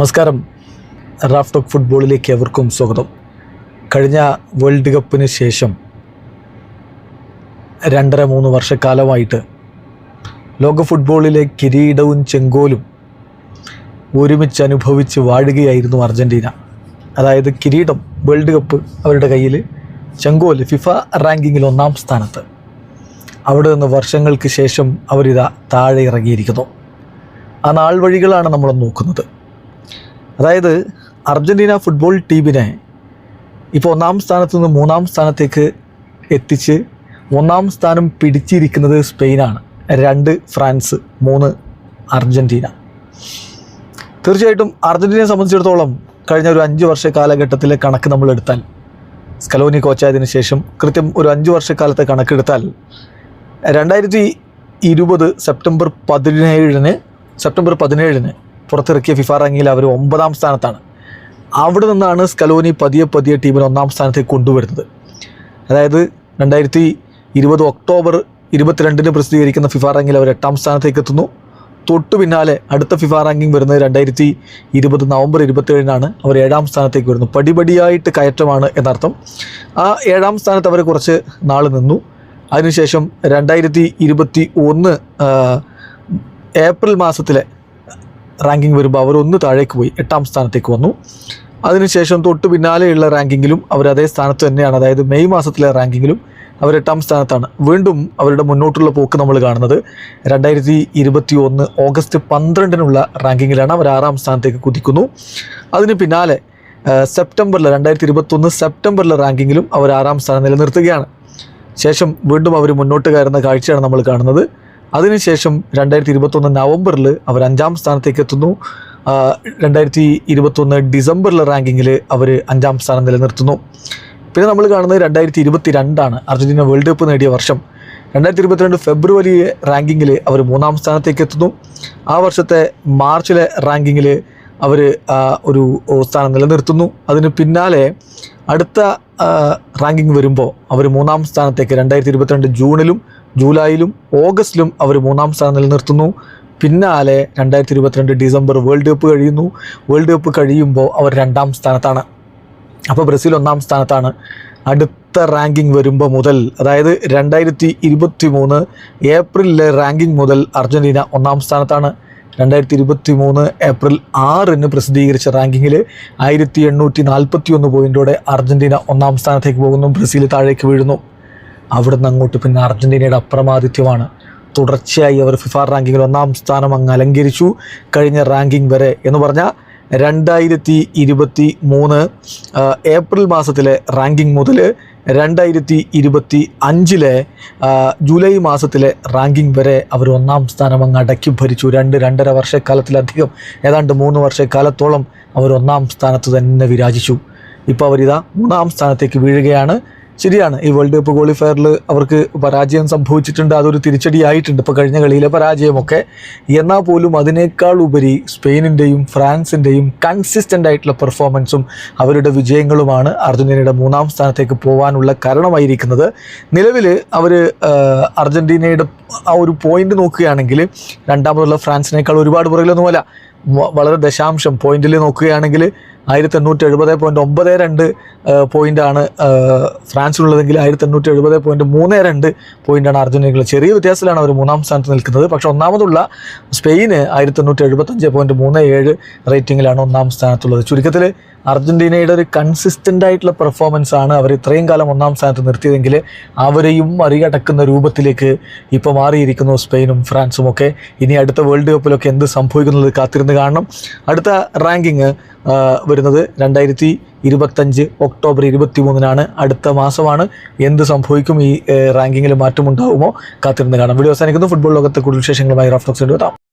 നമസ്കാരം. Raf talk ഫുട്ബോളിലേക്ക് എവർക്കും സ്വാഗതം. കഴിഞ്ഞ വേൾഡ് കപ്പിന് ശേഷം രണ്ടര മൂന്ന് വർഷക്കാലമായിട്ട് ലോക ഫുട്ബോളിലെ കിരീടവും ചെങ്കോലും ഒരുമിച്ച് അനുഭവിച്ച് വാഴുകയായിരുന്നു അർജന്റീന അതായത് കിരീടം വേൾഡ് കപ്പ് അവരുടെ കയ്യിൽ ചെങ്കോൽ ഫിഫ റാങ്കിങ്ങിൽ ഒന്നാം സ്ഥാനത്ത്. അവിടെ നിന്ന് വർഷങ്ങൾക്ക് ശേഷം അവരിതാ താഴെ ഇറങ്ങിയിരിക്കുന്നു. ആ നാൾ വഴികളാണ് നമ്മൾ നോക്കുന്നത്. അതായത് അർജന്റീന ഫുട്ബോൾ ടീമിനെ ഇപ്പോൾ ഒന്നാം സ്ഥാനത്ത് നിന്ന് മൂന്നാം സ്ഥാനത്തേക്ക് എത്തിച്ച് ഒന്നാം സ്ഥാനം പിടിച്ചിരിക്കുന്നത് സ്പെയിനാണ്. രണ്ട് ഫ്രാൻസ് മൂന്ന് അർജന്റീന തീർച്ചയായിട്ടും അർജന്റീനയെ സംബന്ധിച്ചിടത്തോളം കഴിഞ്ഞ ഒരു അഞ്ച് വർഷ കാലഘട്ടത്തിലെ കണക്ക് നമ്മൾ എടുത്താൽ സ്കലോനി കോച്ചായതിനു ശേഷം കൃത്യം ഒരു അഞ്ച് വർഷക്കാലത്തെ കണക്കെടുത്താൽ രണ്ടായിരത്തി ഇരുപത് സെപ്റ്റംബർ പതിനേഴിന് സെപ്റ്റംബർ പതിനേഴിന് പുറത്തിറക്കിയ ഫിഫ റാങ്കിങ്ങിൽ അവർ ഒമ്പതാം സ്ഥാനത്താണ്. അവിടെ നിന്നാണ് സ്കലോനി പതിയെ പതിയെ ടീമിനെ ഒന്നാം സ്ഥാനത്തേക്ക് കൊണ്ടുവരുന്നത്. അതായത് രണ്ടായിരത്തി ഇരുപത് ഒക്ടോബർ ഇരുപത്തിരണ്ടിന് പ്രസിദ്ധീകരിക്കുന്ന ഫിഫ റാങ്കിൽ അവർ എട്ടാം സ്ഥാനത്തേക്ക് എത്തുന്നു. തൊട്ടു പിന്നാലെ അടുത്ത ഫിഫ റാങ്കിങ് വരുന്നത് രണ്ടായിരത്തി ഇരുപത് നവംബർ ഇരുപത്തേഴിനാണ് അവർ ഏഴാം സ്ഥാനത്തേക്ക് വരുന്നു പടിപടിയായിട്ട് കയറ്റമാണ് എന്നർത്ഥം. ആ ഏഴാം സ്ഥാനത്ത് അവർ കുറച്ച് നാൾ നിന്നു. അതിനുശേഷം രണ്ടായിരത്തി ഇരുപത്തി ഒന്ന് ഏപ്രിൽ മാസത്തിലെ റാങ്കിങ് വരുമ്പോൾ അവർ ഒന്ന് താഴേക്ക് പോയി എട്ടാം സ്ഥാനത്തേക്ക് വന്നു. അതിനുശേഷം തൊട്ട് പിന്നാലെയുള്ള റാങ്കിങ്ങിലും അവർ അതേ സ്ഥാനത്ത് തന്നെയാണ്. അതായത് മെയ് മാസത്തിലെ റാങ്കിങ്ങിലും അവർ എട്ടാം സ്ഥാനത്താണ്. വീണ്ടും അവരുടെ മുന്നോട്ടുള്ള പോക്ക് നമ്മൾ കാണുന്നത്. രണ്ടായിരത്തി ഇരുപത്തി ഒന്ന് ഓഗസ്റ്റ് പന്ത്രണ്ടിനുള്ള റാങ്കിങ്ങിലാണ് അവർ ആറാം സ്ഥാനത്തേക്ക് കുതിക്കുന്നു. അതിന് പിന്നാലെ സെപ്റ്റംബറിൽ രണ്ടായിരത്തി ഇരുപത്തൊന്ന് സെപ്റ്റംബറിലെ റാങ്കിങ്ങിലും അവർ ആറാം സ്ഥാനം നിലനിർത്തുകയാണ്. ശേഷം വീണ്ടും അവർ മുന്നോട്ട് കയറുന്ന കാഴ്ചയാണ് നമ്മൾ കാണുന്നത്. അതിനുശേഷം രണ്ടായിരത്തി ഇരുപത്തൊന്ന് നവംബറിൽ അവർ അഞ്ചാം സ്ഥാനത്തേക്ക് എത്തുന്നു. രണ്ടായിരത്തി ഇരുപത്തൊന്ന് ഡിസംബറിലെ റാങ്കിങ്ങിൽ അവർ അഞ്ചാം സ്ഥാനം നിലനിർത്തുന്നു. പിന്നെ നമ്മൾ കാണുന്നത് രണ്ടായിരത്തി ഇരുപത്തി രണ്ടാണ് അർജന്റീന വേൾഡ് കപ്പ് നേടിയ വർഷം. രണ്ടായിരത്തി ഇരുപത്തിരണ്ട് ഫെബ്രുവരി റാങ്കിങ്ങിൽ അവർ മൂന്നാം സ്ഥാനത്തേക്ക് എത്തുന്നു. ആ വർഷത്തെ മാർച്ചിലെ റാങ്കിങ്ങിൽ അവർ ഒരു സ്ഥാനം നിലനിർത്തുന്നു. അതിന് പിന്നാലെ അടുത്ത റാങ്കിങ് വരുമ്പോൾ അവർ മൂന്നാം സ്ഥാനത്തേക്ക് രണ്ടായിരത്തി ഇരുപത്തിരണ്ട് ജൂണിലും ജൂലൈയിലും ഓഗസ്റ്റിലും അവർ മൂന്നാം സ്ഥാനം നിലനിർത്തുന്നു. പിന്നാലെ രണ്ടായിരത്തി ഇരുപത്തിരണ്ട് ഡിസംബർ വേൾഡ് കപ്പ് കഴിയുന്നു. വേൾഡ് കപ്പ് കഴിയുമ്പോൾ അവർ രണ്ടാം സ്ഥാനത്താണ്. അപ്പോൾ ബ്രസീൽ ഒന്നാം സ്ഥാനത്താണ്. അടുത്ത റാങ്കിംഗ് വരുമ്പോൾ മുതൽ അതായത് രണ്ടായിരത്തി ഇരുപത്തി മൂന്ന് ഏപ്രിലിലെ റാങ്കിംഗ് മുതൽ അർജന്റീന ഒന്നാം സ്ഥാനത്താണ്. രണ്ടായിരത്തി ഇരുപത്തി മൂന്ന് ഏപ്രിൽ ആറിന് പ്രസിദ്ധീകരിച്ച റാങ്കിങ്ങിൽ ആയിരത്തി എണ്ണൂറ്റി നാൽപ്പത്തി ഒന്ന് പോയിന്റോടെ അർജന്റീന ഒന്നാം സ്ഥാനത്തേക്ക് പോകുന്നു. ബ്രസീൽ താഴേക്ക് വീഴുന്നു. അവിടുന്ന് അങ്ങോട്ട് പിന്നെ അർജന്റീനയുടെ അപ്രമാദിത്യമാണ്. തുടർച്ചയായി അവർ ഫിഫ റാങ്കിങ്ങിൽ ഒന്നാം സ്ഥാനം അങ്ങ് അലങ്കരിച്ചു. കഴിഞ്ഞ റാങ്കിങ് വരെ എന്ന് പറഞ്ഞാൽ രണ്ടായിരത്തി ഇരുപത്തി മൂന്ന് ഏപ്രിൽ മാസത്തിലെ റാങ്കിംഗ് മുതൽ രണ്ടായിരത്തി ഇരുപത്തി അഞ്ചിലെ ജൂലൈ മാസത്തിലെ റാങ്കിംഗ് വരെ അവർ ഒന്നാം സ്ഥാനം അങ്ങ് അടക്കി ഭരിച്ചു. രണ്ട് രണ്ടര വർഷക്കാലത്തിലധികം ഏതാണ്ട് മൂന്ന് വർഷക്കാലത്തോളം അവർ ഒന്നാം സ്ഥാനത്ത് തന്നെ വിരാജിച്ചു. ഇപ്പോൾ അവരിതാ മൂന്നാം സ്ഥാനത്തേക്ക് വീഴുകയാണ്. ശരിയാണ്. ഈ വേൾഡ് കപ്പ് ക്വാളിഫയറിൽ അവർക്ക് പരാജയം സംഭവിച്ചിട്ടുണ്ട്. അതൊരു തിരിച്ചടിയായിട്ടുണ്ട്. ഇപ്പോൾ കഴിഞ്ഞ കളിയിലെ പരാജയമൊക്കെ. എന്നാൽ പോലും അതിനേക്കാൾ ഉപരി സ്പെയിനിന്റെയും ഫ്രാൻസിന്റെയും കൺസിസ്റ്റന്റ് ആയിട്ടുള്ള പെർഫോമൻസും അവരുടെ വിജയങ്ങളുമാണ് അർജന്റീനയുടെ മൂന്നാം സ്ഥാനത്തേക്ക് പോകാനുള്ള കാരണമായിരിക്കുന്നത്. നിലവിൽ അവർ അർജന്റീനയുടെ ആ ഒരു പോയിന്റ് നോക്കുകയാണെങ്കിൽ രണ്ടാമതുള്ള ഫ്രാൻസിനേക്കാൾ ഒരുപാട് പുറകിലൊന്നുമല്ല. വളരെ ദശാംശം പോയിന്റിൽ നോക്കുകയാണെങ്കിൽ ആയിരത്തി എണ്ണൂറ്റി എഴുപത് പോയിന്റ് ഒമ്പത് രണ്ട് പോയിന്റാണ് ഫ്രാൻസിനുള്ളതെങ്കിൽ ആയിരത്തി എണ്ണൂറ്റി എഴുപത് പോയിന്റ് മൂന്ന് രണ്ട് പോയിന്റാണ് അർജന്റീനകൾ ചെറിയ വ്യത്യാസത്തിലാണ് അവർ മൂന്നാം സ്ഥാനത്ത് നിൽക്കുന്നത്. പക്ഷേ ഒന്നാമതുള്ള സ്പെയിന് ആയിരത്തി എണ്ണൂറ്റി എഴുപത്തഞ്ച് പോയിന്റ് മൂന്ന് ഏഴ് റേറ്റിങ്ങിലാണ് ഒന്നാം സ്ഥാനത്തുള്ളത്. ചുരുക്കത്തിൽ അർജന്റീനയുടെ ഒരു കൺസിസ്റ്റന്റ് ആയിട്ടുള്ള പെർഫോമൻസ് ആണ് അവർ ഇത്രയും കാലം ഒന്നാം സ്ഥാനത്ത് നിർത്തിയതെങ്കിൽ അവരെയും മറികടക്കുന്ന രൂപത്തിലേക്ക് ഇപ്പോൾ മാറിയിരിക്കുന്നു സ്പെയിനും ഫ്രാൻസും ഒക്കെ. ഇനി അടുത്ത വേൾഡ് കപ്പിലൊക്കെ എന്ത് സംഭവിക്കുന്നത് കാത്തിരുന്ന് കാണണം. അടുത്ത റാങ്കിങ് വരുന്നത് രണ്ടായിരത്തി ഇരുപത്തഞ്ച് ഒക്ടോബർ ഇരുപത്തി മൂന്നിനാണ് അടുത്ത മാസമാണ് എന്ത് സംഭവിക്കും ഈ റാങ്കിങ്ങിൽ മാറ്റമുണ്ടാകുമോ കാത്തിരുന്ന് കാണാം. വീഡിയോ അവസാനിക്കുന്നു. ഫുട്ബോൾ ലോകത്തെ കൂടുതൽ വിശേഷങ്ങളുമായി റഫ്ലക്സ് എത്താം